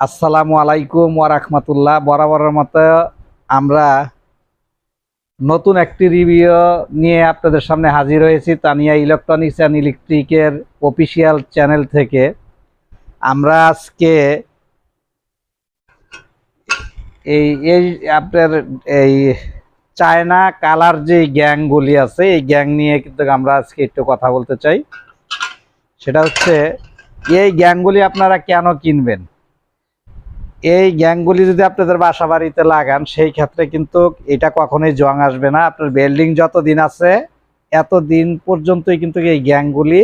আসসালামু আলাইকুম ওয়া রাহমাতুল্লাহ। বরাবরের মতো আমরা নতুন একটি রিভিউ নিয়ে আপনাদের সামনে হাজির হয়েছি তানিয়া ইলেকট্রনিক্স অ্যান্ড ইলেকট্রিকের অফিসিয়াল চ্যানেল থেকে। আমরা আজকে এই এই আপনার এই চায়না কালার যে গ্যাংগুলি আছে, এই গ্যাং নিয়ে কিন্তু আমরা আজকে একটু কথা বলতে চাই। সেটা হচ্ছে, এই গ্যাংগুলি আপনারা কেন কিনবেন? এই গ্যাংগুলি যদি আপনাদের বাসা বাড়িতে লাগান, সেই ক্ষেত্রে কিন্তু এটা কখনোই জং আসবে না। আপনার বিল্ডিং যত দিন আছে এত দিন পর্যন্তই কিন্তু এই গ্যাংগুলি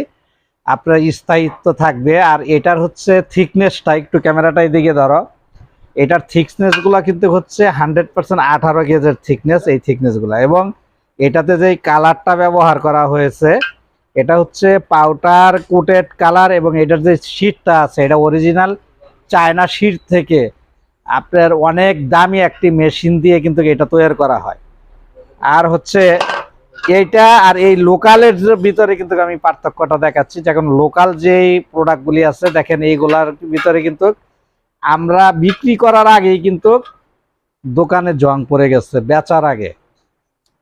আপনার স্থায়িত্ব থাকবে। আর এটার হচ্ছে থিকনেসটা একটু ক্যামেরাটাই দিকে ধরো। এটার থিকনেসগুলো কিন্তু হচ্ছে হান্ড্রেড পার্সেন্ট আঠারো গেজের থিকনেস এই থিকনেসগুলো এবং এটাতে যে কালারটা ব্যবহার করা হয়েছে, এটা হচ্ছে পাউডার কোটেড কালার এবং এটার যে শীটটা আছে, এটা অরিজিনাল চায়না শীট থেকে আপনার অনেক দামি একটি মেশিন দিয়ে কিন্তু এটা তৈরি করা হয়। আর হচ্ছে এইটা আর এই লোকালের ভিতরে কিন্তু আমি পার্থক্যটা দেখাচ্ছি। যখন লোকাল যেই প্রোডাক্টগুলি আছে, দেখেন এইগুলার ভিতরে কিন্তু আমরা বিক্রি করার আগেই কিন্তু দোকানে জং পড়ে গেছে, বেচার আগে।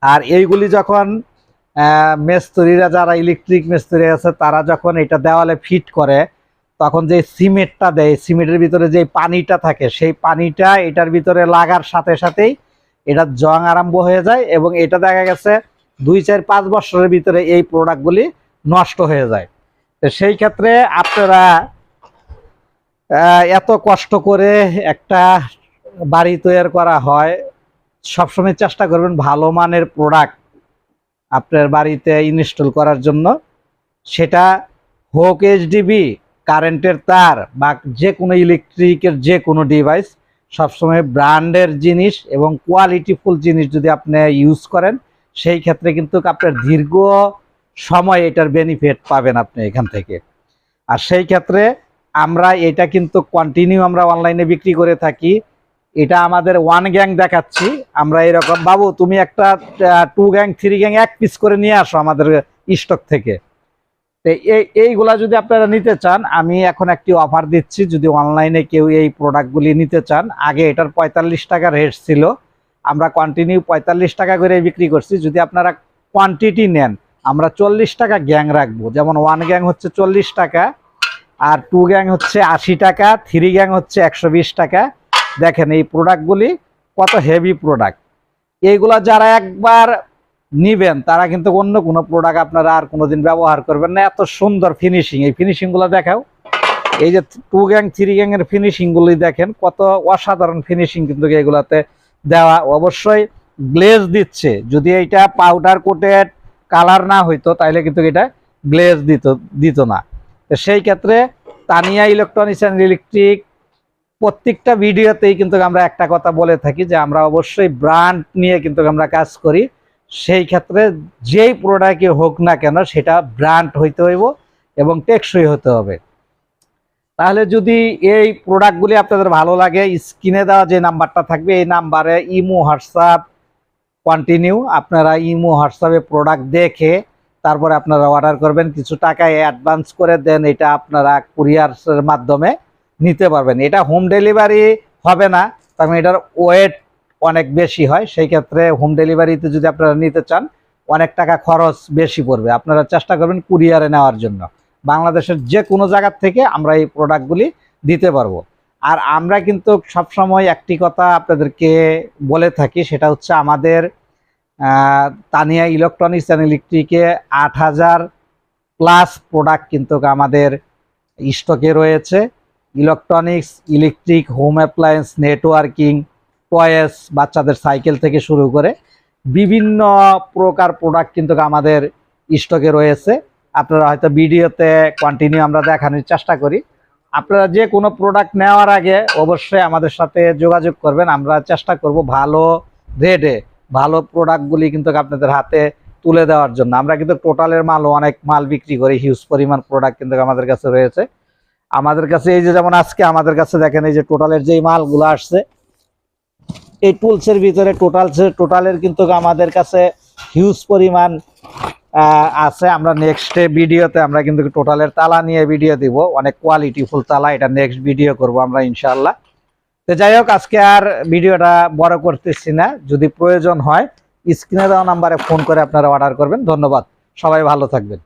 আর এইগুলি যখন মিস্ত্রিরা যারা ইলেকট্রিক মিস্ত্রি আছে, তারা যখন এটা দেওয়ালে ফিট করে তখন যে সিমেন্টটা দেয়, সিমেন্টের ভিতরে যে পানিটা থাকে, সেই পানিটা এটার ভিতরে লাগার সাথে সাথেই এটা জং আরম্ভ হয়ে যায় এবং এটা দেখা গেছে দুই চার পাঁচ বছরের ভিতরে এই প্রোডাক্টগুলি নষ্ট হয়ে যায়। তো সেই ক্ষেত্রে আপনারা এত কষ্ট করে একটা বাড়ি তৈরি করা হয়, সবসময় চেষ্টা করবেন ভালো মানের প্রোডাক্ট আপনার বাড়িতে ইনস্টল করার জন্য। সেটা হোক এইচডিবি কারেন্টের তার বা যে কোনো ইলেকট্রিকের যে কোনো ডিভাইস সবসময় ব্র্যান্ডের জিনিস এবং কোয়ালিটিফুল জিনিস যদি আপনি ইউজ করেন, সেই ক্ষেত্রে কিন্তু আপনার দীর্ঘ সময় এটার বেনিফিট পাবেন আপনি এখান থেকে। আর সেই ক্ষেত্রে আমরা এটা কিন্তু কন্টিনিউ আমরা অনলাইনে বিক্রি করে থাকি। এটা আমাদের ওয়ান গ্যাং দেখাচ্ছি। আমরা এরকম, বাবু তুমি একটা টু গ্যাং থ্রি গ্যাং এক পিস করে নিয়ে আসো আমাদের স্টক থেকে। এইগুলা যদি আপনারা নিতে চান, আমি এখন একটি অফার দিচ্ছি। যদি অনলাইনে কেউ এই প্রোডাক্টগুলি নিতে চান, আগে এটার পঁয়তাল্লিশ টাকা রেট ছিল। আমরা কন্টিনিউ পঁয়তাল্লিশ টাকা করে বিক্রি করছি। যদি আপনারা কোয়ান্টিটি নেন, আমরা চল্লিশ টাকা গ্যাং রাখব। যেমন ওয়ান গ্যাং হচ্ছে চল্লিশ টাকা, আর টু গ্যাং হচ্ছে আশি টাকা থ্রি গ্যাং হচ্ছে একশো বিশ টাকা। দেখেন এই প্রোডাক্টগুলি কত হেভি প্রোডাক্ট এইগুলা যারা একবার নিবেন, তারা কিন্তু অন্য কোনো প্রোডাক্ট আপনারা আর কোনোদিন ব্যবহার করবেন না। এত সুন্দর ফিনিশিং এই ফিনিশিংগুলো দেখাও। এই যে টু গ্যাং থ্রি গ্যাং এর ফিনিশিংগুলি দেখেন, কত অসাধারণ ফিনিশিং কিন্তু এগুলাতে দেওয়া। অবশ্যই গ্লেজ দিচ্ছে। যদি এইটা পাউডার কোটেড কালার না হইতো তাহলে কিন্তু এটা গ্লেজ দিত দিত না। তো সেই ক্ষেত্রে তানিয়া ইলেকট্রনিক্স অ্যান্ড ইলেকট্রিক প্রত্যেকটা ভিডিওতেই কিন্তু আমরা একটা কথা বলে থাকি যে আমরা অবশ্যই ব্র্যান্ড নিয়ে কিন্তু আমরা কাজ করি। সেই ক্ষেত্রে যেই প্রোডাক্টই হোক না কেন সেটা ব্র্যান্ড হইতে হইব এবং টেকসই হতে হবে। তাহলে যদি এই প্রোডাক্টগুলি আপনাদের ভালো লাগে স্ক্রিনে দেওয়া যে নাম্বারটা থাকবে, এই নাম্বারে ইমো, হোয়াটসঅ্যাপ কন্টিনিউ আপনারা ইমো, হোয়াটসঅ্যাপে প্রোডাক্ট দেখে তারপরে আপনারা অর্ডার করবেন। কিছু টাকা অ্যাডভান্স করে দেন, এটা আপনারা কুরিয়ারের মাধ্যমে নিতে পারবেন। এটা হোম ডেলিভারি হবে না, কারণ এটার ওয়েট অনেক বেশি হয়, সেই ক্ষেত্রে হোম ডেলিভারিতে যদি আপনারা নিতে চান, অনেক টাকা খরচ বেশি পড়বে। আপনারা চেষ্টা করবেন কুরিয়ারে নেওয়ার জন্য। বাংলাদেশের যে কোনো জায়গার থেকে আমরা এই প্রোডাক্টগুলি দিতে পারব। আর আমরা কিন্তু সবসময় একটি কথা আপনাদেরকে বলে থাকি, সেটা হচ্ছে আমাদের তানিয়া ইলেকট্রনিক্স অ্যান্ড ইলেকট্রিকে আট হাজার প্লাস প্রোডাক্ট কিন্তু আমাদের স্টকে রয়েছে। Electronics electric home appliance networking toys বাচ্চাদের সাইকেল থেকে শুরু করে বিভিন্ন প্রকার প্রোডাক্ট কিন্তু আমাদের স্টকে রয়েছে। আপনারা হয়তো ভিডিওতে কন্টিনিউ আমরা দেখানোর চেষ্টা করি। আপনারা যে কোনো প্রোডাক্ট নেওয়ার আগে অবশ্যই আমাদের সাথে যোগাযোগ করবেন। আমরা চেষ্টা করব ভালো রেটে ভালো প্রোডাক্টগুলি কিন্তু আপনাদের হাতে তুলে দেওয়ার জন্য। আমরা কিন্তু টোটালের মালও অনেক মাল বিক্রি করি হিউজ পরিমাণ প্রোডাক্ট কিন্তু আমাদের কাছে রয়েছে। আমাদের কাছে এই যে যেমন আজকে আমাদের কাছে দেখেন এই যে টোটালের যেই মালগুলো আসছে এই টুলসের ভিতরে টোটাল টোটালের কিন্তু আমাদের কাছে হিউজ পরিমাণ আছে। আমরা নেক্সট ভিডিওতে আমরা কিন্তু টোটালের তালা নিয়ে ভিডিও দিব। অনেক কোয়ালিটি ফুল তালা, এটা নেক্সট ভিডিও করব আমরা ইনশাল্লাহ তো যাই হোক, আজকে আর ভিডিওটা বড় করতেছি না। যদি প্রয়োজন হয় স্ক্রিনে দেওয়া নাম্বারে ফোন করে আপনারা অর্ডার করবেন। ধন্যবাদ। সবাই ভালো থাকবেন।